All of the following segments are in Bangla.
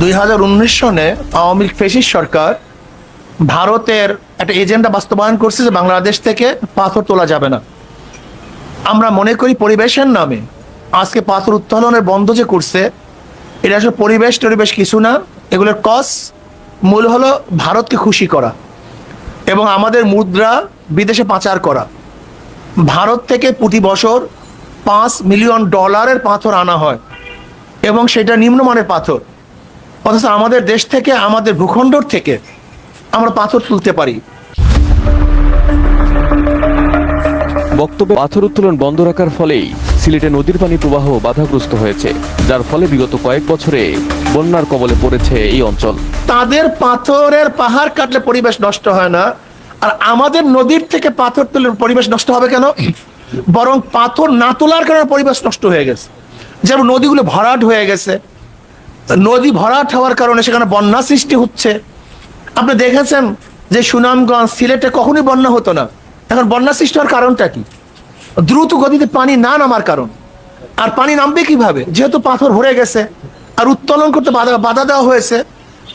দুই হাজার উনিশ সনে আওয়ামী লীগ ফেসিস সরকার ভারতের একটা এজেন্ডা বাস্তবায়ন করছে যে বাংলাদেশ থেকে পাথর তোলা যাবে না। আমরা মনে করি পরিবেশের নামে আজকে পাথর উত্তোলনের বন্ধ যে করছে, এটা আসলে পরিবেশ টরিবেশ কিছু না, এগুলোর কস মূল হলো ভারতকে খুশি করা এবং আমাদের মুদ্রা বিদেশে পাচার করা। ভারত থেকে প্রতি বছর পাঁচ মিলিয়ন ডলারের পাথর আনা হয় এবং সেটা নিম্নমানের পাথর। অথচ আমাদের দেশ থেকে আমাদের ভূখণ্ডর থেকে আমরা পাথর তুলতে পারি। বক্তব্যে পাথর উত্তোলন বন্ধ রাখার ফলেই সিলেটে নদীর পানি প্রবাহ বাধাগ্রস্ত হয়েছে যার ফলে বিগত কয়েক বছরে বন্যার কবলে পড়েছে এই অঞ্চল। তাদের পাথরের পাহাড় কাটলে পরিবেশ নষ্ট হয় না আর আমাদের নদীর থেকে পাথর তুলে পরিবেশ নষ্ট হবে কেন? বরং পাথর না তোলার কারণে পরিবেশ নষ্ট হয়ে গেছে। যেমন নদীগুলো ভরাট হয়ে গেছে নদী ভরাট হওয়ার কারণে সেখানে বন্যা সৃষ্টি হচ্ছে। আপনি দেখেছেন যে সুনামগঞ্জ সিলেটে কখনোই বন্যা হতো না। এখন বন্যা সৃষ্টি হওয়ার কারণটা কি? দ্রুত গতিতে পানি না নামার কারণ। আর পানি নামবে কীভাবে? যেহেতু পাথর ভরে গেছে আর উত্তোলন করতে বাধা বাধা দেওয়া হয়েছে,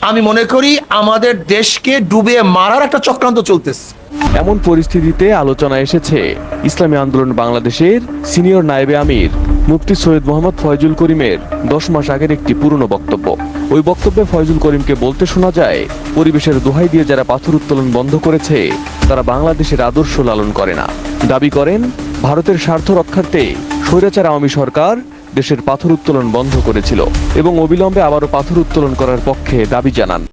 আমি মনে করি আমাদের দেশকে ডুবে মারার একটা চক্রান্ত চলতেছে। এমন পরিস্থিতিতে আলোচনা এসেছে। ইসলামী আন্দোলন বাংলাদেশের সিনিয়র নায়েবে আমির। মুফতি সৈয়দ মোহাম্মদ ফয়জুল করিমের দশ মাস আগের একটি পুরনো বক্তব্য। ওই বক্তব্যে ফয়জুল করিমকে বলতে শোনা যায়, পরিবেশের দোহাই দিয়ে যারা পাথর উত্তোলন বন্ধ করেছে, তারা বাংলাদেশের আদর্শ লালন করে না। দাবি করেন, ভারতের স্বার্থ রক্ষার্থে স্বৈরাচার আওয়ামী সরকার দেশের পাথর উত্তোলন বন্ধ করেছিল এবং অবিলম্বে আবারও পাথর উত্তোলন করার পক্ষে দাবি জানান।